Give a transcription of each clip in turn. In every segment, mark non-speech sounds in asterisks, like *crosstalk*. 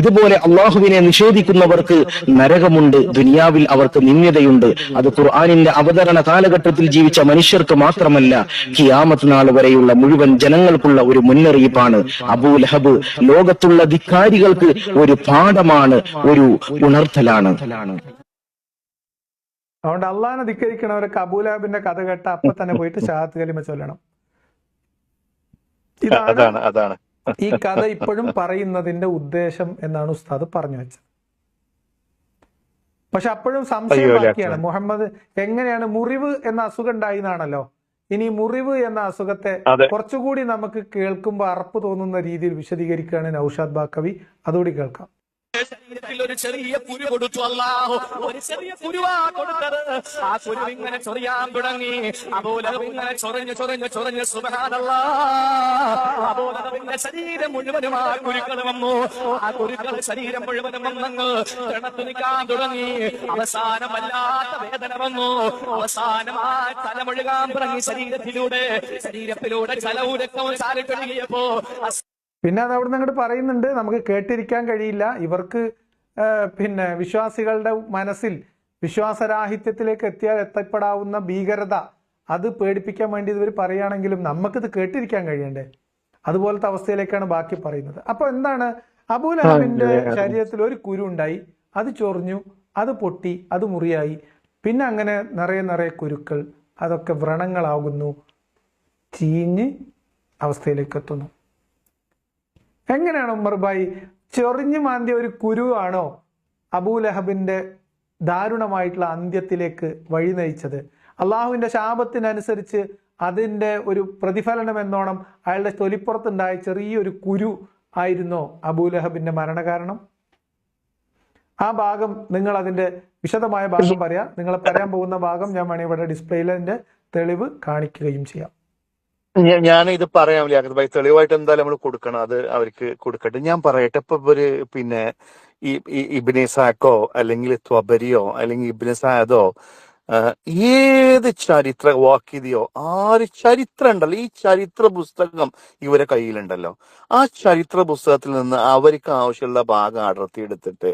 ഇതുപോലെ അള്ളാഹുവിനെ നിഷേധിക്കുന്നവർക്ക് നരകമുണ്ട് ദുനിയാവിൽ അവർക്ക് നിന്യതയുണ്ട് അത് ഖുർആാനിന്റെ അവതരണ കാലഘട്ടത്തിൽ ജീവിച്ച മനുഷ്യർക്ക് മാത്രമല്ല കിയാമത്ത് നാൾ വരെയുള്ള മുഴുവൻ ജനങ്ങൾക്കുള്ള ഒരു മുന്നറിയിപ്പാണ്. അബൂ ലഹബ് ലോകത്തുള്ള ധിക്കാരികൾക്ക് ഒരു പാഠമാണ് ഒരു ഉണർത്തലാണ്. അതുകൊണ്ട് അള്ളാഹിനെ ധിക്കരിക്കണവരൊക്കെ അബൂലഹബിന്റെ കഥ കേട്ട അപ്പൊ തന്നെ പോയിട്ട് ഷഹാത്ത് കലിമ ചൊല്ലണം. ഇതാണ് അതാണ് അതാണ്. ഈ കഥ ഇപ്പോഴും പറയുന്നതിന്റെ ഉദ്ദേശം എന്നാണ് ഉസ്താദ് പറഞ്ഞു വെച്ചത്. പക്ഷെ അപ്പോഴും സംശയം ബാക്കിയാണ്. മുഹമ്മദ് എങ്ങനെയാണ് മുറിവ് എന്ന അസുഖം ഉണ്ടായി എന്നാണല്ലോ ഇനി മുറിവ് എന്ന അസുഖത്തെ കുറച്ചുകൂടി നമുക്ക് കേൾക്കുമ്പോൾ അറപ്പ് തോന്നുന്ന രീതിയിൽ വിശദീകരിക്കുകയാണ് നൌഷാദ് ബാക്കവി. അതുകൂടി കേൾക്കാം. ശരീരത്തിൽ ഒരു ചെറിയ കുരു കൊടുത്തു അല്ലാഹു. ഒരു ചെറിയ കുരുവാ കൊടുത്തത്. ആ കുരു ഇങ്ങനെ ചൊറിയാൻ തുടങ്ങി. അബൂലഹബ് ഇങ്ങനെ ചൊറഞ്ഞു ചൊറഞ്ഞു ചൊറഞ്ഞു സുബഹാനല്ല. അബൂലഹബിന്റെ ശരീരം മുഴുവനും ആ കുരുക്കൾ വന്നു. ആ കുരുക്കൾ ശരീരം മുഴുവനും വന്നങ്ങ് കിണത്തു തുടങ്ങി. അവസാനം വല്ലാത്ത വേദന വന്നു. അവസാനം ആ തലമുഴുകാൻ തുടങ്ങി ശരീരത്തിലൂടെ. ശരീരത്തിലൂടെ ചലവുരക്കവും ചാലിട്ടൊഴുകിയപ്പോ പിന്നെ അത് അവിടെ നിന്ന് അങ്ങോട്ട് പറയുന്നുണ്ട് നമുക്ക് കേട്ടിരിക്കാൻ കഴിയില്ല. ഇവർക്ക് പിന്നെ വിശ്വാസികളുടെ മനസ്സിൽ വിശ്വാസരാഹിത്യത്തിലേക്ക് എത്തിയാൽ എത്തപ്പെടാവുന്ന ഭീകരത അത് പേടിപ്പിക്കാൻ വേണ്ടി ഇവർ പറയുകയാണെങ്കിലും നമുക്കിത് കേട്ടിരിക്കാൻ കഴിയണ്ടേ? അതുപോലത്തെ അവസ്ഥയിലേക്കാണ് ബാക്കി പറയുന്നത്. അപ്പൊ എന്താണ്? അബൂലഹബിന്റെ ശരീരത്തിൽ ഒരു കുരു ഉണ്ടായി. അത് ചൊറിഞ്ഞു അത് പൊട്ടി അത് മുറിയായി. പിന്നെ അങ്ങനെ നിറയെ നിറയെ കുരുക്കൾ അതൊക്കെ വ്രണങ്ങളാകുന്നു ചീഞ്ഞ് അവസ്ഥയിലേക്ക് എത്തുന്നു. എങ്ങനെയാണ് ഉമ്മർബായി ചൊറിഞ്ഞു മാന്തിയ ഒരു കുരുവാണോ അബൂലഹബിന്റെ ദാരുണമായിട്ടുള്ള അന്ത്യത്തിലേക്ക് വഴി നയിച്ചത്? അള്ളാഹുവിന്റെ ശാപത്തിനനുസരിച്ച് അതിന്റെ ഒരു പ്രതിഫലനം എന്നോണം അയാളുടെ തൊലിപ്പുറത്തുണ്ടായ ചെറിയൊരു കുരു ആയിരുന്നോ അബൂലഹബിന്റെ മരണകാരണം. ആ ഭാഗം നിങ്ങൾ അതിന്റെ വിശദമായ ഭാഗം പറയാം. നിങ്ങൾ പറയാൻ പോകുന്ന ഭാഗം ഞാൻ വേണമെങ്കിൽ ഇവിടെ ഡിസ്പ്ലേയിൽ അതിന്റെ തെളിവ് കാണിക്കുകയും ചെയ്യാം. ഞാൻ ഇത് പറയാം ഭായി. തെളിവായിട്ട് എന്തായാലും നമ്മൾ കൊടുക്കണം. അത് അവർക്ക് കൊടുക്കട്ടെ. ഞാൻ പറയട്ടെ. ഇപ്പൊ ഇവർ പിന്നെ ഈ ഇബിനിസാക്കോ ഇബിനെ സാക്കോ അല്ലെങ്കിൽ ത്വബരിയോ അല്ലെങ്കിൽ ഇബിനെ സാദോ ആഹ് ഏത് ചരിത്ര വാക്യതയോ ആര് ചരിത്രം ഉണ്ടല്ലോ ഈ ചരിത്ര പുസ്തകം ഇവരെ കയ്യിലുണ്ടല്ലോ. ആ ചരിത്ര പുസ്തകത്തിൽ നിന്ന് അവർക്ക് ആവശ്യമുള്ള ഭാഗം അടർത്തി എടുത്തിട്ട്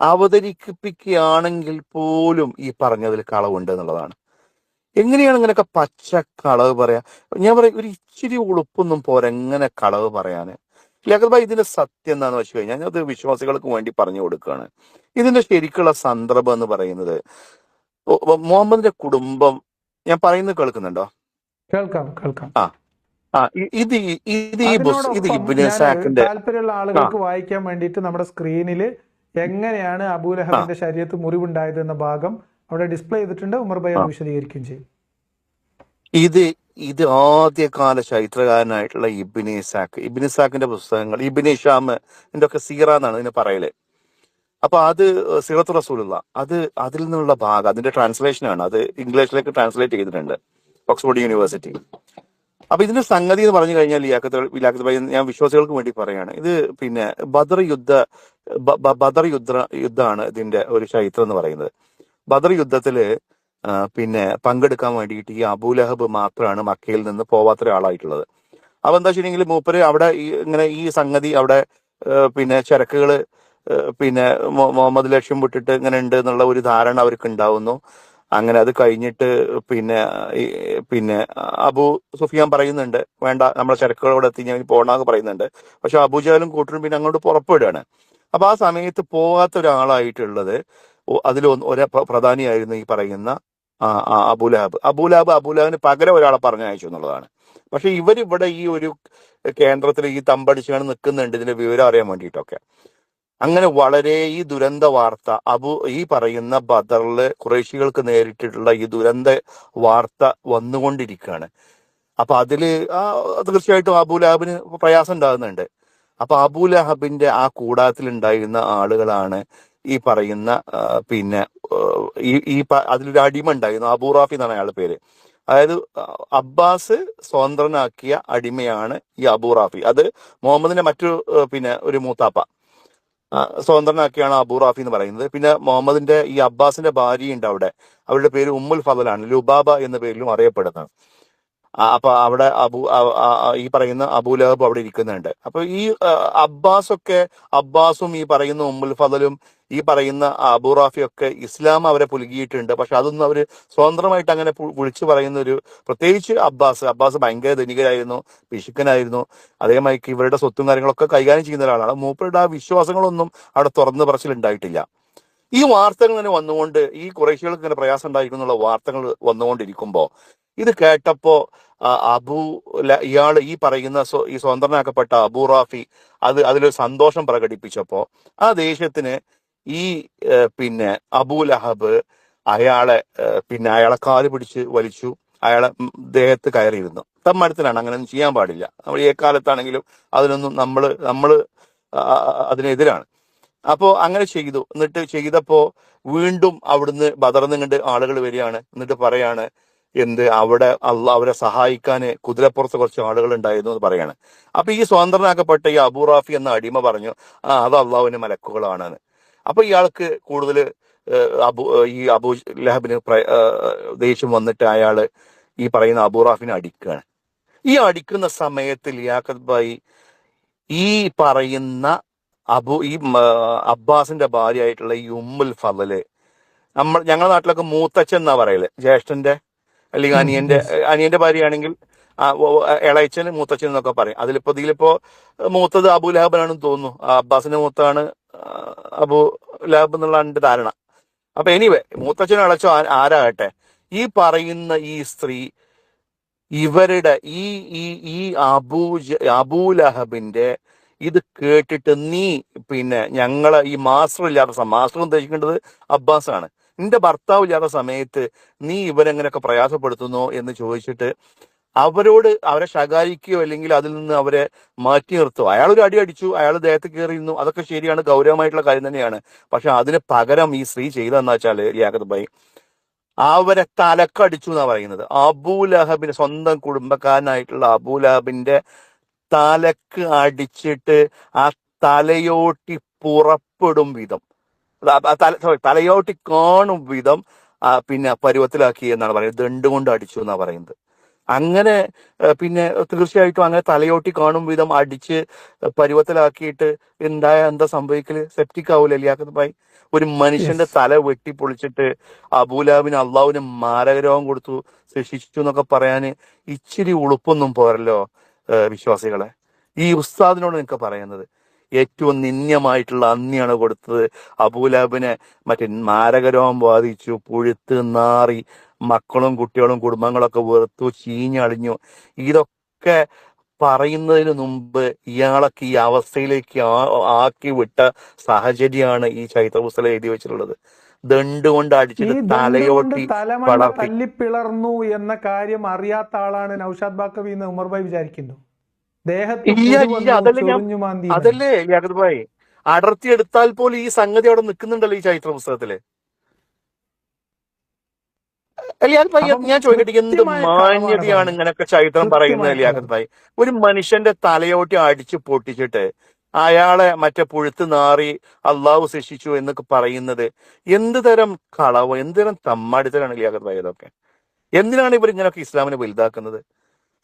അവതരിപ്പിക്കുകയാണെങ്കിൽ പോലും ഈ പറഞ്ഞതിൽ കളവുണ്ട് എന്നുള്ളതാണ്. എങ്ങനെയാണ് ഇങ്ങനെയൊക്കെ പച്ച കളവ് പറയാ? ഞാൻ പറയാം ഒരു ഇച്ചിരി ഉളുപ്പൊന്നും പോരാ എങ്ങനെ കളവ് പറയാന്. ഭായി ഇതിന്റെ സത്യം എന്താന്ന് വെച്ച് കഴിഞ്ഞാൽ അത് വിശ്വാസികൾക്ക് വേണ്ടി പറഞ്ഞു കൊടുക്കുകയാണ് ഇതിന്റെ ശരിക്കുള്ള സന്ദർഭം എന്ന് പറയുന്നത് മുഹമ്മദിന്റെ കുടുംബം ഞാൻ പറയുന്നത് കേൾക്കുന്നുണ്ടോ? കേൾക്കാം കേൾക്കാം. ആ ആ ഇത് ഇത് ഈ ബുസ് ഇത് അതിനോടൊപ്പം സാക്കിന്റെ താല്പര്യമുള്ള ആളുകൾക്ക് വായിക്കാൻ വേണ്ടിയിട്ട് നമ്മുടെ സ്ക്രീനിൽ എങ്ങനെയാണ് അബൂലഹബിന്റെ ശരീരത്ത് മുറിവുണ്ടായത് എന്ന ഭാഗം അവിടെ ഡിസ്പ്ലേ ചെയ്തിട്ടുണ്ട് ഉമർ ബൈ അത് ആ. വിശദീകരിക്കുകയും ചെയ്യും. ഇത് ഇത് ആദ്യകാല ചരിത്രകാരനായിട്ടുള്ള ഇബിനി ഇസാഖ് ഇബിനി ഇസാഖിന്റെ പുസ്തകങ്ങൾ ഇബിനി ഷാം ഇതിന്റെ ഒക്കെ സീറ എന്നാണ് ഇതിനെ പറയൽ. അപ്പൊ അത് സീറത്ത് റസൂലുള്ള അത് അതിൽ നിന്നുള്ള ഭാഗം അതിന്റെ ട്രാൻസ്ലേഷൻ ആണ്. അത് ഇംഗ്ലീഷിലേക്ക് ട്രാൻസ്ലേറ്റ് ചെയ്തിട്ടുണ്ട് ഓക്സ്ഫോർഡ് യൂണിവേഴ്സിറ്റി. അപ്പൊ ഇതിന്റെ സംഗതി എന്ന് പറഞ്ഞു കഴിഞ്ഞാൽ ലിയാക്കത്ത് ലിയാക്കത്ത് ഭയ ഞാൻ വിശ്വാസികൾക്ക് വേണ്ടി പറയാണ്. ഇത് പിന്നെ ബദർ യുദ്ധ ബദർ യുദ്ധ യുദ്ധമാണ് ഇതിന്റെ ഒരു ചരിത്രം എന്ന് പറയുന്നത്. ബദർ യുദ്ധത്തിൽ പിന്നെ പങ്കെടുക്കാൻ വേണ്ടിയിട്ട് ഈ അബൂലഹബ് മാത്രമാണ് മക്കയിൽ നിന്ന് പോവാത്ത ഒരാളായിട്ടുള്ളത്. അപ്പൊ എന്താ വെച്ചിട്ടുണ്ടെങ്കിൽ മൂപ്പര് അവിടെ ഇങ്ങനെ ഈ സംഗതി അവിടെ പിന്നെ ചരക്കുകൾ പിന്നെ മുഹമ്മദ് ലക്ഷ്യം വിട്ടിട്ട് ഇങ്ങനെ ഉണ്ട് എന്നുള്ള ഒരു ധാരണ അവർക്ക് ഉണ്ടാവുന്നു. അങ്ങനെ അത് കഴിഞ്ഞിട്ട് പിന്നെ പിന്നെ അബു സുഫിയാൻ പറയുന്നുണ്ട് വേണ്ട നമ്മളെ ചരക്കുകൾ അവിടെ എത്തി ഞാൻ പോകണമെന്ന് പറയുന്നുണ്ട്. പക്ഷെ അബുജാലും കൂട്ടരും പിന്നെ അങ്ങോട്ട് പുറപ്പെടുകയാണ് അപ്പൊ ആ സമയത്ത് പോകാത്ത ഒരാളായിട്ടുള്ളത് അതിൽ ഒരു പ്ര- പ്രധാനിയായിരുന്നു ഈ പറയുന്ന അബുലാബ്. അബുലാബ് അബുലാബിന് പകരം ഒരാളെ പറഞ്ഞയച്ചു എന്നുള്ളതാണ്. പക്ഷെ ഇവരിവിടെ ഈ ഒരു കേന്ദ്രത്തിൽ ഈ തമ്പടിച്ചാണ് നിൽക്കുന്നുണ്ട്. ഇതിന്റെ വിവരം അറിയാൻ വേണ്ടിയിട്ടൊക്കെ. അങ്ങനെ വളരെ ഈ ദുരന്ത വാർത്ത അബു ഈ പറയുന്ന ബദറിൽ കുറേശികൾക്ക് നേരിട്ടിട്ടുള്ള ഈ ദുരന്ത വാർത്ത വന്നുകൊണ്ടിരിക്കുകയാണ്. അപ്പൊ അതിൽ തീർച്ചയായിട്ടും അബുലാബിന് പ്രയാസം ഉണ്ടാകുന്നുണ്ട്. അപ്പൊ അബുലഹബിന്റെ ആ കൂടാത്തിൽ ഉണ്ടായിരുന്ന ആളുകളാണ് ഈ പറയുന്ന പിന്നെ ഈ ഈ അതിലൊരു അടിമ ഉണ്ടായിരുന്നു അബൂറാഫി എന്നാണ് അയാളുടെ പേര്. അതായത് അബ്ബാസ് സ്വതന്ത്രനാക്കിയ അടിമയാണ് ഈ അബൂറാഫി അത് മുഹമ്മദിന്റെ മറ്റു പിന്നെ ഒരു മൂത്താപ്പ. സ്വതന്ത്രനാക്കിയാണ് അബൂ റാഫി എന്ന് പറയുന്നത്. പിന്നെ മുഹമ്മദിന്റെ ഈ അബ്ബാസിന്റെ ഭാര്യയുണ്ട് അവിടെ. അവരുടെ പേര് ഉമ്മുൽ ഫതലാണ് ലുബാബ എന്ന പേരിലും അറിയപ്പെടുന്നത് അപ്പൊ അവിടെ അബു ഈ പറയുന്ന അബൂലഹബ് അവിടെ ഇരിക്കുന്നുണ്ട്. അപ്പൊ ഈ അബ്ബാസ് ഒക്കെ അബ്ബാസും ഈ പറയുന്ന ഉമ്മുൽ ഫതലും ഈ പറയുന്ന അബൂ റാഫി ഒക്കെ ഇസ്ലാം അവരെ പുലുകിയിട്ടുണ്ട്. പക്ഷെ അതൊന്നും അവർ സ്വതന്ത്രമായിട്ട് അങ്ങനെ വിളിച്ചു പറയുന്ന ഒരു പ്രത്യേകിച്ച് അബ്ബാസ് അബ്ബാസ് ഭയങ്കര ധനികരായിരുന്നു പിശുക്കനായിരുന്നു. അതേമാതിരി ഇവരുടെ സ്വത്തും കാര്യങ്ങളൊക്കെ കൈകാര്യം ചെയ്യുന്ന ഒരാളാണ്. മൂപ്പരുടെ ആ വിശ്വാസങ്ങളൊന്നും അവിടെ തുറന്നു പറച്ചിലുണ്ടായിട്ടില്ല. ഈ വാർത്തകൾ ഇങ്ങനെ വന്നുകൊണ്ട് ഈ കുറേശ്ശികൾക്ക് ഇങ്ങനെ പ്രയാസം ഉണ്ടായിരിക്കും എന്നുള്ള വാർത്തകൾ വന്നുകൊണ്ടിരിക്കുമ്പോൾ ഇത് കേട്ടപ്പോ അബു ഇയാൾ ഈ പറയുന്ന ഈ സ്വതന്ത്രനാക്കപ്പെട്ട അബു റാഫി അത് അതിലൊരു സന്തോഷം പ്രകടിപ്പിച്ചപ്പോ ആ ദേഷ്യത്തിന് ഈ പിന്നെ അബു ലഹബ് അയാളെ പിന്നെ അയാളെ കാൽ പിടിച്ച് വലിച്ചു അയാളെ ദേഹത്ത് കയറിയിരുന്നു. തമ്മരത്തിലാണ് അങ്ങനെയൊന്നും ചെയ്യാൻ പാടില്ല. നമ്മൾ ഈ കാലത്താണെങ്കിലും അതിനൊന്നും നമ്മൾ നമ്മൾ അതിനെതിരാണ്. അപ്പോ അങ്ങനെ ചെയ്തു. എന്നിട്ട് ചെയ്തപ്പോ വീണ്ടും അവിടുന്ന് ബദർന്ന് കണ്ട് ആളുകൾ വരികയാണ്. എന്നിട്ട് പറയാണ് എന്ത് അവിടെ അള്ള അവരെ സഹായിക്കാൻ കുതിരപ്പുറത്ത് കുറച്ച് ആളുകൾ ഉണ്ടായിരുന്നു എന്ന് പറയാണ്. അപ്പൊ ഈ സ്വതന്ത്രനാക്കപ്പെട്ട ഈ അബൂറാഫി എന്ന അടിമ പറഞ്ഞു ആ അത് അള്ളാഹുവിന് മലക്കുകളാണെന്ന്. അപ്പൊ ഇയാൾക്ക് കൂടുതൽ അബു ഈ അബു ലഹബിന് ദേഷ്യം വന്നിട്ട് അയാൾ ഈ പറയുന്ന അബൂറാഫിനെ അടിക്കുകയാണ്. ഈ അടിക്കുന്ന സമയത്ത് ലിയാഖത്ത് ബായി ഈ പറയുന്ന അബു ഈ അബ്ബാസിന്റെ ഭാര്യയായിട്ടുള്ള ഈ ഉമ്മുൽ ഫലല് നമ്മൾ ഞങ്ങളുടെ നാട്ടിലൊക്കെ മൂത്തച്ഛൻ എന്നാ പറയൽ? ജ്യേഷ്ഠന്റെ അല്ലെങ്കിൽ അനിയന്റെ അനിയന്റെ ഭാര്യയാണെങ്കിൽ ഇളയച്ചൻ മൂത്തച്ഛൻ എന്നൊക്കെ പറയും. അതിലിപ്പോ ഇതിലിപ്പോ മൂത്തത് അബു ലഹബനാണെന്ന് തോന്നുന്നു. അബ്ബാസിന്റെ മൂത്താണ് അബു ലഹബ് എന്നുള്ള എന്റെ ധാരണ. അപ്പൊ എനിവേ മൂത്തച്ഛനും ഇളച്ചോ ആരാകട്ടെ? ഈ പറയുന്ന ഈ സ്ത്രീ ഇവരുടെ ഈ ഈ ഈ അബൂ അബൂലഹബിന്റെ ലഹബിന്റെ ഇത് കേട്ടിട്ട് നീ പിന്നെ ഞങ്ങളെ ഈ മാസ്റ്റർ ഇല്ലാത്ത സമയം മാസ്റ്റർ ഉദ്ദേശിക്കേണ്ടത് അബ്ബാസ് ആണ് നിന്റെ ഭർത്താവ് ഇല്ലാത്ത സമയത്ത് നീ ഇവരെങ്ങനെയൊക്കെ പ്രയാസപ്പെടുത്തുന്നു എന്ന് ചോദിച്ചിട്ട് അവരോട് അവരെ ശകാരിക്കുകയോ അല്ലെങ്കിൽ അതിൽ നിന്ന് അവരെ മാറ്റി നിർത്തുക അയാൾ ഒരു അടി അടിച്ചു അയാൾ ദേഹത്ത് കയറിയിരുന്നു അതൊക്കെ ശരിയാണ് ഗൗരവമായിട്ടുള്ള കാര്യം തന്നെയാണ്. പക്ഷെ അതിന് പകരം ഈ സ്ത്രീ ചെയ്തതെന്ന് വെച്ചാൽ ലിയാഖത്ത് ഭായി അവരെ തലക്കടിച്ചു എന്നാണ് പറയുന്നത്. അബൂലഹബിന്റെ സ്വന്തം കുടുംബക്കാരനായിട്ടുള്ള അബൂലഹബിന്റെ തലക്ക് അടിച്ചിട്ട് ആ തലയോട്ടി പുറപ്പെടും വിധം. sorry, തലയോട്ടി കാണും വിധം പിന്നെ പരുവത്തിലാക്കി എന്നാണ് പറയുന്നത്. ദണ്ട് കൊണ്ട് അടിച്ചു എന്നാണ് പറയുന്നത്. അങ്ങനെ പിന്നെ തീർച്ചയായിട്ടും അങ്ങനെ തലയോട്ടി കാണും വിധം അടിച്ച് പരുവത്തിലാക്കിയിട്ട് എന്തായ എന്താ സംഭവിക്കൽ? സെപ്റ്റിക് ആവൂല ലിയാക്കത്ത് ഒരു മനുഷ്യന്റെ തല വെട്ടി വെട്ടിപ്പൊളിച്ചിട്ട് അബൂലാബിന് അള്ളാഹുവിന് മാരകരോഗം കൊടുത്തു ശിക്ഷിച്ചു എന്നൊക്കെ പറയാന് ഇച്ചിരി ഉളുപ്പൊന്നും പോരല്ലോ. വിശ്വാസികളെ. ഈ ഉസ്താദിനോട് നിങ്ങൾക്ക് പറയുന്നത് ഏറ്റവും നിന്ദ്യമായിട്ടുള്ള അന്യാണ് കൊടുത്തത്. അബൂലാബിനെ മറ്റേ മാരകരോഗം ബാധിച്ചു പുഴുത്ത് നാറി മക്കളും കുട്ടികളും കുടുംബങ്ങളൊക്കെ വെറുത്തു ചീഞ്ഞളിഞ്ഞു. ഇതൊക്കെ പറയുന്നതിന് മുമ്പ് ഇയാളൊക്കെ ഈ അവസ്ഥയിലേക്ക് ആക്കി വിട്ട സാഹചര്യമാണ് ഈ ചൈത്ര പുസ്തകം എഴുതി വെച്ചിട്ടുള്ളത്. ദണ്ട് കൊണ്ട് അടിച്ചിട്ട് തലയോട്ടി തല്ലിപ്പിളർന്നു എന്ന കാര്യം അറിയാത്ത ആളാണ് നൌഷാദ് ബാക്കവി എന്ന് ഉമർ ഭായി വിചാരിക്കുന്നു. അതല്ലേ യാഗത് ഭായി. അടർത്തി എടുത്താൽ പോലും ഈ സംഗതി അവിടെ നിൽക്കുന്നുണ്ടല്ലോ ഈ ചൈത്ര പുസ്തകത്തിൽ. ലിയാഖത്ത് ഭായി ഞാൻ ചോദിക്കട്ടെ എന്ത് മാന്യതയാണ് ഇങ്ങനൊക്കെ ഇങ്ങനെയൊക്കെ ചരിത്രം പറയുന്നത് ലിയാഖത്ത് ഭായി? ഒരു മനുഷ്യന്റെ തലയോട്ടി അടിച്ചു പൊട്ടിച്ചിട്ട് അയാളെ മറ്റേ പുഴുത്ത് നാറി അള്ളാഹു ശിക്ഷിച്ചു എന്നൊക്കെ പറയുന്നത് എന്ത് തരം കളവ് എന്ത് തരം തമ്മാടിത്തരാണ് ലിയാഖത്ത് ഭായി എന്തിനാണ് ഇവർ ഇങ്ങനെയൊക്കെ ഇസ്ലാമിനെ വലുതാക്കുന്നത്?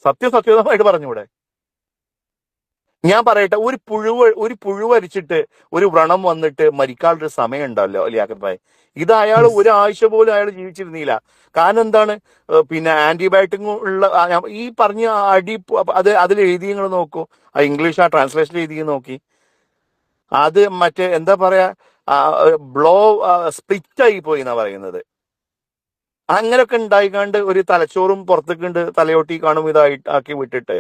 സത്യം സത്യസന്ധമായിട്ട് പറഞ്ഞൂടെ ഞാൻ പറയട്ടെ ഒരു പുഴുവ് ഒരു പുഴു വരിച്ചിട്ട് ഒരു വ്രണം വന്നിട്ട് മരിക്കാനുള്ള സമയം ഉണ്ടല്ലോ ലിയാഖത്ത് ഭായ്? ഇത് അയാൾ ഒരാഴ്ച പോലും അയാൾ ജീവിച്ചിരുന്നില്ല. കാരണം എന്താണ്? പിന്നെ ആന്റിബയോട്ടിക് ഉള്ള ഈ പറഞ്ഞ അടി അത് അതിൽ എഴുതി നിങ്ങൾ നോക്കൂ. ആ ഇംഗ്ലീഷ് ആ ട്രാൻസ്ലേഷൻ എഴുതി നോക്കി. അത് മറ്റേ എന്താ പറയാ? ബ്ലോ സ്പ്ലിറ്റ് ആയി പോയി എന്നാ പറയുന്നത്. അങ്ങനെയൊക്കെ ഉണ്ടായിക്കാണ്ട് ഒരു തലച്ചോറും പുറത്തേക്കുണ്ട് തലയോട്ടി കാണും ഇതായി ആക്കി വിട്ടിട്ട്.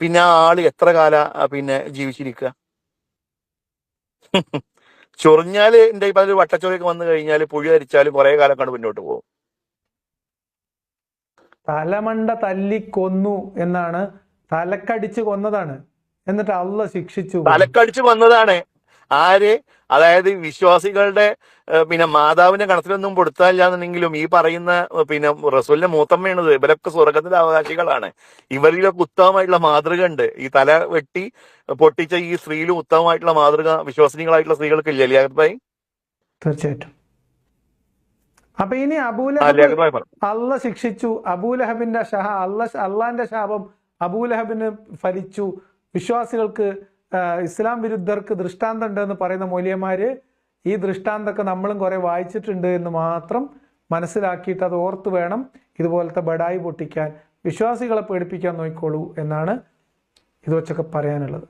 പിന്നെ ആ ആൾ എത്ര കാല പിന്നെ ജീവിച്ചിരിക്കുക *laughs* ചൊറിഞ്ഞാൽ എന്റെ ഇപ്പൊ വട്ടച്ചൊറിയൊക്കെ വന്നു കഴിഞ്ഞാൽ പുഴി അരിച്ചാലും കുറെ കാലം കണ്ട് മുന്നോട്ട് പോകും. തലമണ്ട തല്ലി കൊന്നു എന്നാണ് തലക്കടിച്ച് കൊന്നതാണ്. എന്നിട്ട് അള്ള ശിക്ഷിച്ചു. തലക്കടിച്ചു വന്നതാണ് ആര്? അതായത് വിശ്വാസികളുടെ പിന്നെ മാതാവിന്റെ കണത്തിലൊന്നും കൊടുത്താല്ല എന്നുണ്ടെങ്കിലും ഈ പറയുന്ന പിന്നെ റസൂലിന്റെ മൂത്തമ്മയാണത്. ഇവരൊക്കെ സ്വർഗത്തിന്റെ അവകാശികളാണ്. ഇവരിലൊക്കെ ഉത്തമമായിട്ടുള്ള മാതൃക ഉണ്ട് ഈ തല വെട്ടി പൊട്ടിച്ച ഈ സ്ത്രീയിലും ഉത്തമമായിട്ടുള്ള മാതൃക വിശ്വസനീയങ്ങളായിട്ടുള്ള സ്ത്രീകൾക്ക് ഇല്ല ലിയാഖത്ത് ഭായി? തീർച്ചയായിട്ടും. അപ്പൊ ഇനി അബൂല അബൂലഹബ് പറഞ്ഞു ശിക്ഷിച്ചു. അബൂലഹബിന്റെ ഷഹ അല്ല അള്ളാന്റെ ശാപം അബൂലഹബിന് ഫലിച്ചു. വിശ്വാസികൾക്ക് ഇസ്ലാം വിരുദ്ധർക്ക് ദൃഷ്ടാന്തം ഉണ്ട് എന്ന് പറയുന്ന മൂല്യന്മാർ ഈ ദൃഷ്ടാന്തൊക്കെ നമ്മളും കുറെ വായിച്ചിട്ടുണ്ട് എന്ന് മാത്രം മനസ്സിലാക്കിയിട്ട് അത് ഓർത്ത് വേണം ഇതുപോലത്തെ ബടായി പൊട്ടിക്കാൻ. വിശ്വാസികളെ പേടിപ്പിക്കാൻ നോക്കിക്കോളൂ എന്നാണ് ഇത് വെച്ചൊക്കെ പറയാനുള്ളത്.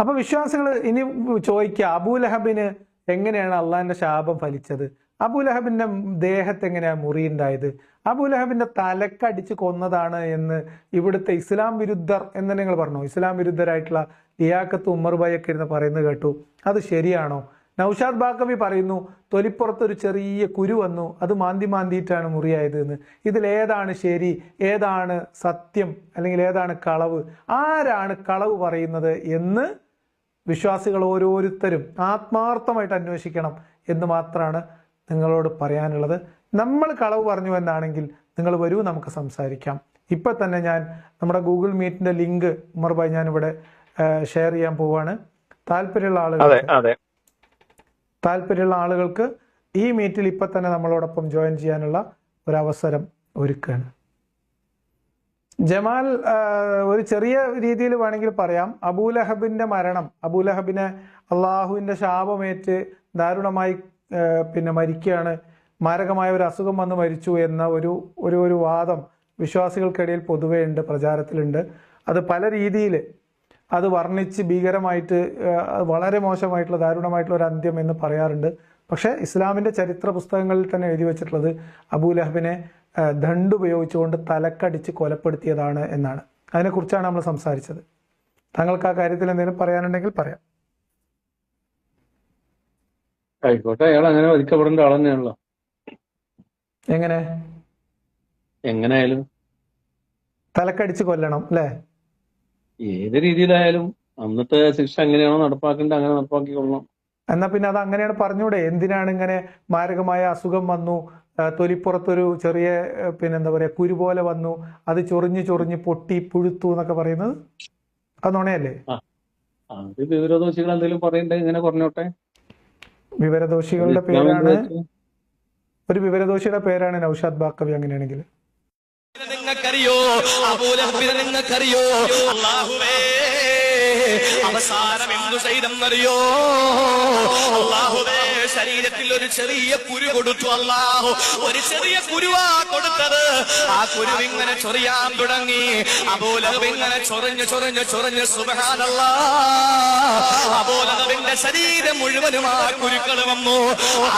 അപ്പൊ വിശ്വാസികൾ ഇനി ചോദിക്കുക അബൂലഹബിന് എങ്ങനെയാണ് അള്ളാഹിന്റെ ശാപം ഫലിച്ചത്? അബൂലഹബിന്റെ ദേഹത്ത് എങ്ങനെയാണ് മുറിയുണ്ടായത്? അബൂലഹബിന്റെ തലക്കടിച്ച് കൊന്നതാണ് എന്ന് ഇവിടുത്തെ ഇസ്ലാം വിരുദ്ധർ എന്ന് നിങ്ങൾ പറഞ്ഞു? ഇസ്ലാം വിരുദ്ധരായിട്ടുള്ള ലിയാക്കത്ത് ഉമ്മർ ബൈയൊക്കെ ഇരുന്ന് പറയുന്നത് കേട്ടു. അത് ശരിയാണോ? നൌഷാദ് ബാക്കവി പറയുന്നു തൊലിപ്പുറത്ത് ഒരു ചെറിയ കുരു വന്നു അത് മാന്തി മാന്തിയിട്ടാണ് മുറിയായത് എന്ന്. ഇതിൽ ഏതാണ് ശരി ഏതാണ് സത്യം അല്ലെങ്കിൽ ഏതാണ് കളവ്? ആരാണ് കളവ് പറയുന്നത് എന്ന് വിശ്വാസികൾ ഓരോരുത്തരും ആത്മാർത്ഥമായിട്ട് അന്വേഷിക്കണം എന്ന് മാത്രമാണ് നിങ്ങളോട് പറയാനുള്ളത് നമ്മൾ കളവ് പറഞ്ഞു എന്നാണെങ്കിൽ നിങ്ങൾ വരൂ നമുക്ക് സംസാരിക്കാം. ഇപ്പം തന്നെ ഞാൻ നമ്മുടെ ഗൂഗിൾ മീറ്റിന്റെ ലിങ്ക് ഉമർ ഭായ് ഞാനിവിടെ ഷെയർ ചെയ്യാൻ പോവാണ്. താല്പര്യമുള്ള ആളുകൾ താല്പര്യമുള്ള ആളുകൾക്ക് ഈ മീറ്റിൽ ഇപ്പം തന്നെ നമ്മളോടൊപ്പം ജോയിൻ ചെയ്യാനുള്ള ഒരു അവസരം ഒരുക്കുകയാണ് ജമാൽ ഒരു ചെറിയ രീതിയിൽ വേണമെങ്കിൽ പറയാം. അബൂലഹബിന്റെ മരണം അബൂലഹബിനെ അള്ളാഹുവിന്റെ ശാപമേറ്റ് ദാരുണമായി പിന്നെ മരിക്കുകയാണ്. മാരകമായ ഒരു അസുഖം വന്ന് മരിച്ചു എന്ന ഒരു ഒരു ഒരു വാദം വിശ്വാസികൾക്കിടയിൽ പൊതുവേ ഉണ്ട് പ്രചാരത്തിലുണ്ട്. അത് പല രീതിയിൽ അത് വർണിച്ച് ഭീകരമായിട്ട് വളരെ മോശമായിട്ടുള്ള ദാരുണമായിട്ടുള്ള ഒരു അന്ത്യം എന്ന് പറയാറുണ്ട്. പക്ഷേ ഇസ്ലാമിന്റെ ചരിത്ര പുസ്തകങ്ങളിൽ തന്നെ എഴുതി വെച്ചിട്ടുള്ളത് അബൂലഹബിനെ ദണ്ട് ഉപയോഗിച്ചുകൊണ്ട് തലക്കടിച്ച് കൊലപ്പെടുത്തിയതാണ് എന്നാണ്. അതിനെക്കുറിച്ചാണ് നമ്മൾ സംസാരിച്ചത്. താങ്കൾക്ക് ആ കാര്യത്തിൽ എന്തെങ്കിലും പറയാനുണ്ടെങ്കിൽ പറയാം. ആയിക്കോട്ടെ അയാൾ അങ്ങനെ വധിക്കപ്പെടേണ്ട ആൾ തന്നെയാണല്ലോ. എങ്ങനെ? എങ്ങനെയായാലും തലക്കടിച്ച് കൊല്ലണം അല്ലേ? ഏത് രീതിയിലായാലും അന്നത്തെ ശിക്ഷ എങ്ങനെയാണോ നടപ്പാക്കേണ്ടത് അങ്ങനെ നടപ്പാക്കിക്കൊള്ളണം എന്നാ പിന്നെ അത് അങ്ങനെയാണ് പറഞ്ഞൂടെ? എന്തിനാണ് ഇങ്ങനെ മാരകമായ അസുഖം വന്നു? തൊലിപ്പുറത്തൊരു ചെറിയ പിന്നെന്താ പറയാ കുരു പോലെ വന്നു. അത് ചൊറിഞ്ഞു ചൊറിഞ്ഞ് പൊട്ടി പുഴുത്തു എന്നൊക്കെ പറയുന്നത്? അത് നുണയല്ലേ? അത് വിവരദോഷികൾ എന്തെങ്കിലും പറയണ്ടേ? ഇങ്ങനെ പറഞ്ഞോട്ടെ. വിവരദോഷികളുടെ പേരാണ് ഒരു വിവരദോഷിയുടെ പേരാണ് നൗഷാദ് ബാക്കവി അങ്ങനെയാണെങ്കിൽ നിങ്ങൾക്കറിയോ? അബൂലഹബിനെ നിങ്ങൾക്കറിയോ? അള്ളാഹുവേ അവസാനം എന്തു ചെയ്തെന്നറിയോ? അള്ളാഹുവേ ശരീരത്തിൽ ഒരു ചെറിയ കുരു കൊടുത്തു അള്ളാഹു. ഒരു ചെറിയ കുരുവാ കൊടുത്തത്. ആ കുരു ഇങ്ങനെ ചൊറിയാൻ തുടങ്ങി. അബൂലഹബ് ഇങ്ങനെ ചൊറിഞ്ഞ് ചൊറിഞ്ഞ് ചൊറിഞ്ഞ് സുബഹാനല്ല. അബൂലഹബിന്റെ ശരീരം മുഴുവനും ആ കുരുക്കൾ വന്നു.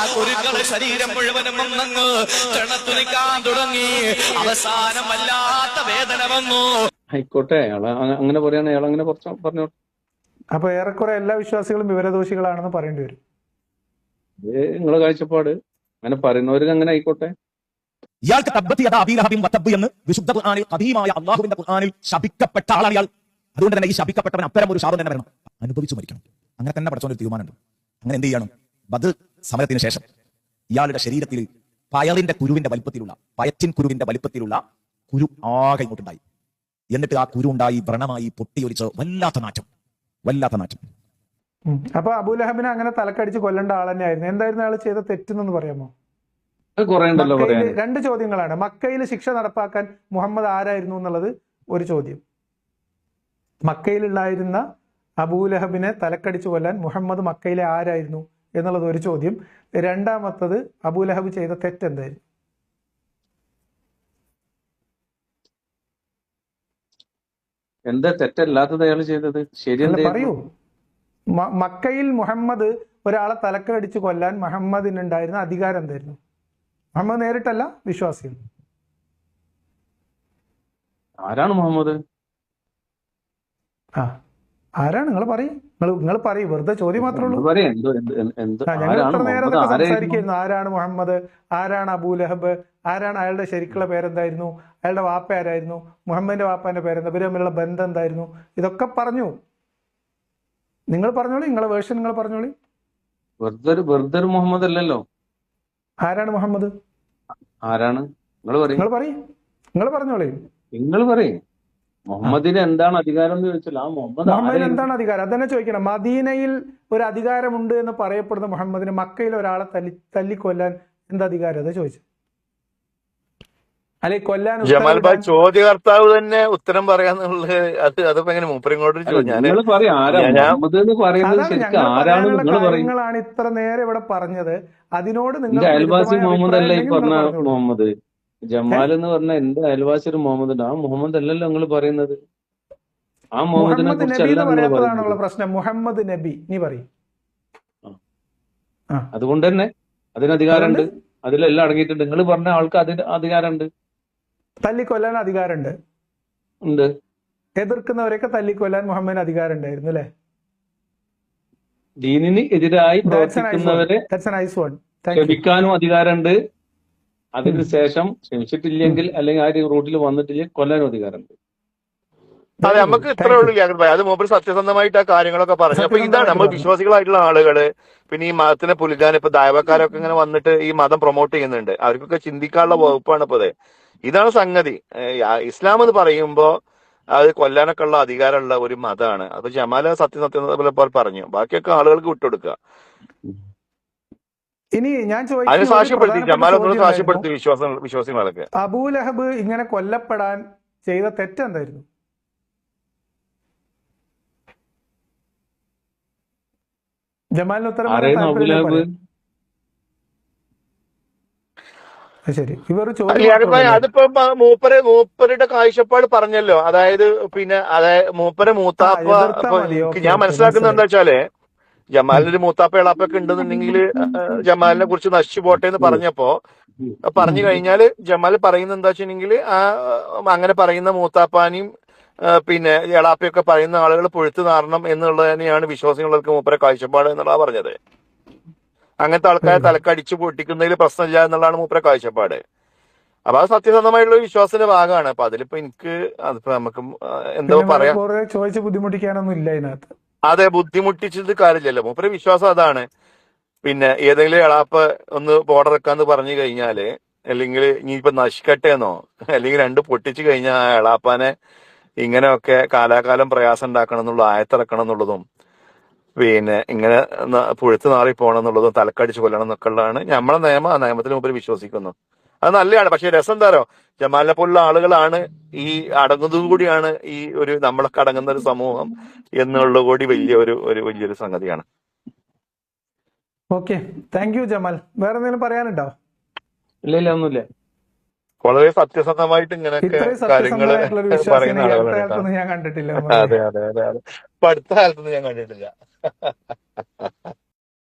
ആ കുരുക്കൾ ശരീരം മുഴുവനും വന്നങ്ങ് ചെണത്തുനിക്കാൻ തുടങ്ങി. അവസാനം വല്ലാത്ത വേദന വന്നു. ആയിക്കോട്ടെ. അയാൾ അങ്ങനെ പറയാണ്. അയാൾ അങ്ങനെ കുറച്ച് പറഞ്ഞോട്ടെ അപ്പൊ ഏറെക്കുറെ എല്ലാ വിശ്വാസികളും വിവരദോഷികളാണെന്ന് പറയേണ്ടി വരും. ഇത് നിങ്ങളെ കാഴ്ചപ്പാട്. അങ്ങനെ പറയുന്നവർക്ക് അങ്ങനെ ആയിക്കോട്ടെ. ഇയാൾക്ക് തബ്ബത്തി അതാ അബീ ലഹബിൻ വതബ്ബ് എന്ന് വിശുദ്ധ ഖുർആനിൽ ഖദീമായ അള്ളാഹുവിന്റെ ഖുർആനിൽ ശപിക്കപ്പെട്ട ആളാണ് ഇയാൾ അതുകൊണ്ട് തന്നെ ഈ ശപിക്കപ്പെട്ടവൻ അത്തരം ഒരു ശാപം തന്നെ വരണം. അനുഭവിച്ചു മരിക്കണം. അങ്ങനെ തന്നെ പഠിച്ചോണ്ട് ഒരു തീരുമാനമുണ്ട്. അങ്ങനെ എന്ത് ചെയ്യണം? ബദൽ സമരത്തിന് ശേഷം ഇയാളുടെ ശരീരത്തിൽ പയറിന്റെ കുരുവിന്റെ വലിപ്പത്തിലുള്ള പയറ്റിൻ കുരുവിന്റെ വലിപ്പത്തിലുള്ള കുരു ആകെ ഇങ്ങോട്ടുണ്ടായി. എന്നിട്ട് ആ കുരുണ്ടായി വ്രണമായി പൊട്ടിയൊലിച്ച് വല്ലാത്ത നാറ്റം. വല്ലാത്ത നാറ്റം. അപ്പൊ അബുലഹബിന് അങ്ങനെ തലക്കടിച്ച് കൊല്ലേണ്ട ആൾ തന്നെയായിരുന്നു എന്തായിരുന്നു അയാൾ ചെയ്ത തെറ്റെന്ന് പറയാമോ? അത് കുറെ പറയാൻ. രണ്ട് ചോദ്യങ്ങളാണ്. മക്കയിൽ ശിക്ഷ നടപ്പാക്കാൻ മുഹമ്മദ് ആരായിരുന്നു എന്നുള്ളത് ഒരു ചോദ്യം. മക്കയിലുണ്ടായിരുന്ന അബൂലഹബിനെ തലക്കടിച്ചു കൊല്ലാൻ മുഹമ്മദ് മക്കയിലെ ആരായിരുന്നു എന്നുള്ളത് ഒരു ചോദ്യം. രണ്ടാമത്തത് അബൂലഹബ് ചെയ്ത തെറ്റെന്തായിരുന്നു? എന്താ തെറ്റല്ലാത്തത് അയാൾ ചെയ്തത്? ശരി പറയൂ. മക്കയിൽ മുഹമ്മദ് ഒരാളെ തലക്കടിച്ച് കൊല്ലാൻ മുഹമ്മദിന് ഉണ്ടായിരുന്ന അധികാരം എന്തായിരുന്നു? മുഹമ്മദ് നേരിട്ടല്ല വിശ്വാസികൾ. ആരാണ് മുഹമ്മദ്? ആ ആരാണ്? നിങ്ങൾ പറയും. നിങ്ങൾ നിങ്ങൾ പറയും വെറുതെ ചോദ്യം മാത്രമേ ഉള്ളൂ. ഞങ്ങൾ ആരാണ് ഇത്ര നേരം സംസാരിക്കുന്നു. ആരാണ് മുഹമ്മദ്? ആരാണ് അബൂ ലഹബ്? ആരാണ് അയാളുടെ ശരിക്കുള്ള പേരെന്തായിരുന്നു? അയാളുടെ വാപ്പ ആരായിരുന്നു? മുഹമ്മദിന്റെ വാപ്പാന്റെ പേരെന്താ? ഇവർ തമ്മിലുള്ള ബന്ധം എന്തായിരുന്നു? ഇതൊക്കെ പറഞ്ഞു. നിങ്ങൾ പറഞ്ഞോളി നിങ്ങളെ വേർഷൻ നിങ്ങൾ പറഞ്ഞോളി. വെറുതെ മുഹമ്മദ് അല്ലല്ലോ. ആരാണ് മുഹമ്മദ്? ആരാണ്? നിങ്ങൾ പറയും. നിങ്ങൾ പറഞ്ഞോളി. നിങ്ങൾ പറയും. മുഹമ്മദിന് എന്താണ് അധികാരം എന്ന് ചോദിച്ചാൽ ആ മുഹമ്മദ് മുഹമ്മദിന് എന്താണ് അധികാരം? അതന്നെ ചോദിക്കണം. മദീനയിൽ ഒരു അധികാരമുണ്ട് എന്ന് പറയപ്പെടുന്ന മുഹമ്മദിന് മക്കയിൽ ഒരാളെ തല്ലി തല്ലിക്കൊല്ലാൻ എന്താ അധികാരം? അതാ ചോദിച്ചു. അല്ലെ കൊല്ലാൻ ജമാൽ ഭായ് ചോദ്യകർത്താവ് തന്നെ ഉത്തരം പറയാന്നുള്ളത് അത് അതിപ്പോ എങ്ങനെ മൂപ്പരിങ്ങോട്ട് അല്ല കാര്യങ്ങളാണ് ഇത്ര നേരെ ഇവിടെ പറഞ്ഞത്. അതിനോട് നിങ്ങൾ അയൽവാസി മുഹമ്മദ് ഈ പറഞ്ഞ നിങ്ങൾ മുഹമ്മദ്? ജമാൽ എന്ന് പറഞ്ഞ എന്റെ അയൽവാസി ഒരു മുഹമ്മദ് ഉണ്ട് ആ മുഹമ്മദ് അല്ലല്ലോ നിങ്ങൾ പറയുന്നത്. ആ മുഹമ്മദിനെ കുറിച്ചല്ല പ്രശ്നം. മുഹമ്മദ് നബി. നീ പറയും. അതുകൊണ്ട് തന്നെ അതിന് അധികാരമുണ്ട്. അതിലെല്ലാം അടങ്ങിയിട്ടുണ്ട്. നിങ്ങൾ പറഞ്ഞ ആൾക്ക് അതിന് അധികാരമുണ്ട്. തല്ലിക്കൊല്ലാൻ അധികാരമുണ്ട്. ഉണ്ട്. എതിർക്കുന്നവരെയൊക്കെ തല്ലിക്കൊല്ലാൻ മുഹമ്മദിന് അധികാരം ഉണ്ടായിരുന്നു അല്ലേ? ദീനിന് എതിരായി പ്രവർത്തിക്കുന്നവരെ. ക്ഷമിക്കാനും അധികാരമുണ്ട്. അതിന് ശേഷം ക്ഷമിച്ചിട്ടില്ലെങ്കിൽ അല്ലെങ്കിൽ ആ റൂട്ടിൽ വന്നിട്ടില്ലെങ്കിൽ കൊല്ലാനും അധികാരമുണ്ട്. അതെ നമുക്ക് ഇത്രേ ഉള്ളൂ ഭായ്. അത് മൂപ്പര് സത്യസന്ധമായിട്ട് ആ കാര്യങ്ങളൊക്കെ പറഞ്ഞു. അപ്പൊ ഇതാണ് നമ്മൾ വിശ്വാസികളായിട്ടുള്ള ആളുകൾ. പിന്നെ ഈ മതത്തിനെ പുലിക്കാൻ ഇപ്പൊ ദൈവക്കാരൊക്കെ ഇങ്ങനെ വന്നിട്ട് ഈ മതം പ്രൊമോട്ട് ചെയ്യുന്നുണ്ട്. അവർക്കൊക്കെ ചിന്തിക്കാനുള്ള വകുപ്പാണ് ഇപ്പൊ അത് ഇതാണ് സംഗതി. ഇസ്ലാം എന്ന് പറയുമ്പോ അത് കൊല്ലാനൊക്കെ ഉള്ള അധികാരമുള്ള ഒരു മതമാണ്. അപ്പൊ ജമാല സത്യസത്യത പോലെ പറഞ്ഞു. ബാക്കിയൊക്കെ ആളുകൾക്ക് വിട്ടുകൊടുക്കുക ഇനി ഞാൻ അതിന് ചോദിക്കുന്ന ഒരു സാക്ഷ്യപ്പെടുത്തി പ്രധാനപ്പെട്ട ജമാൽ ഒന്നുകൂടെ ഞാൻ സാക്ഷ്യപ്പെടുത്തി വിശ്വാസം വിശ്വാസികളൊക്കെ ഇങ്ങനെ കൊല്ലപ്പെടാൻ ചെയ്ത തെറ്റെന്തായിരുന്നു? ജമാലിന് ഉത്തരം ശരി. ഇവർ അതിപ്പോ മൂപ്പര് മൂപ്പരുടെ കാഴ്ചപ്പാട് പറഞ്ഞല്ലോ. അതായത് പിന്നെ അതായത് മൂപ്പര് മൂത്താപ്പ ഞാൻ മനസ്സിലാക്കുന്നത് എന്താ. വെച്ചാൽ ജമാലിനൊരു മൂത്താപ്പ ഇളാപ്പൊക്കെ ഉണ്ടെന്നുണ്ടെങ്കിൽ ജമാലിനെ കുറിച്ച് നശിച്ചു പോട്ടെ എന്ന് പറഞ്ഞപ്പോ പറഞ്ഞു കഴിഞ്ഞാൽ ജമാൽ പറയുന്ന എന്താ വെച്ചിട്ടുണ്ടെങ്കിൽ ആ അങ്ങനെ പറയുന്ന മൂത്താപ്പാനെയും പിന്നെ എളാപ്പയൊക്കെ പറയുന്ന ആളുകൾ പൊഴുത്തു നാറണം എന്നുള്ളത് തന്നെയാണ് വിശ്വാസികൾക്ക് മൂപ്പരെ കാഴ്ചപ്പാട് എന്നുള്ളതാ പറഞ്ഞത്. അങ്ങനത്തെ ആൾക്കാരെ തലക്കടിച്ചു പൊട്ടിക്കുന്നതിൽ പ്രശ്നമില്ല എന്നുള്ളതാണ് മൂപ്പരെ കാഴ്ചപ്പാട്. അപ്പൊ അത് സത്യസന്ധമായിട്ടുള്ള വിശ്വാസത്തിന്റെ ഭാഗമാണ്. അപ്പൊ അതിലിപ്പോ എനിക്ക് അതിപ്പോ നമുക്ക് എന്തോ പറയാ. ചോദിച്ച് ബുദ്ധിമുട്ടിക്കാനൊന്നും ഇല്ല ഇതിനകത്ത്. അതെ ബുദ്ധിമുട്ടിച്ചത് കാര്യമില്ലല്ലോ. മൂപ്പര് വിശ്വാസം അതാണ്. പിന്നെ ഏതെങ്കിലും എളാപ്പ ഒന്ന് ബോർഡർ വെക്കാന്ന് പറഞ്ഞു കഴിഞ്ഞാൽ അല്ലെങ്കിൽ ഇനിയിപ്പോ നശിക്കട്ടെ എന്നോ അല്ലെങ്കിൽ രണ്ട് പൊട്ടിച്ചു കഴിഞ്ഞാൽ ആ എളാപ്പാനെ ഇങ്ങനെയൊക്കെ കാലാകാലം പ്രയാസം ഉണ്ടാക്കണം എന്നുള്ള ആയത്തിറക്കണം എന്നുള്ളതും പിന്നെ ഇങ്ങനെ പുഴുത്ത് നാറി പോകണം എന്നുള്ളതും തലക്കടിച്ച് കൊല്ലണം എന്നൊക്കെ ഉള്ളതാണ് നമ്മളെ നിയമം. ആ നിയമത്തിന് മുമ്പിൽ വിശ്വസിക്കുന്നു. അത് നല്ലതാണ്. പക്ഷെ രസം എന്താറോ ജമാലിനെ പോലുള്ള ആളുകളാണ് ഈ അടങ്ങുന്നത് കൂടിയാണ് ഈ ഒരു നമ്മളൊക്കെ അടങ്ങുന്ന ഒരു സമൂഹം എന്നുള്ള കൂടി വലിയ ഒരു ഒരു വലിയൊരു സംഗതിയാണ്. ഓക്കെ. Thank you Jamal. വേറെ എന്തെങ്കിലും പറയാനുണ്ടോ? ഇല്ല ഇല്ല ഒന്നുമില്ല. വളരെ സത്യസന്ധമായിട്ട് ഇങ്ങനെയൊക്കെ കാര്യങ്ങൾ പറയുന്ന ആളുകളാണ് ഞാൻ കണ്ടിട്ടില്ല *laughs* അതെ അതെ അതെ അതെ. ഇപ്പൊ അടുത്ത കാലത്തൊന്നും ഞാൻ കണ്ടിട്ടില്ല. *laughs*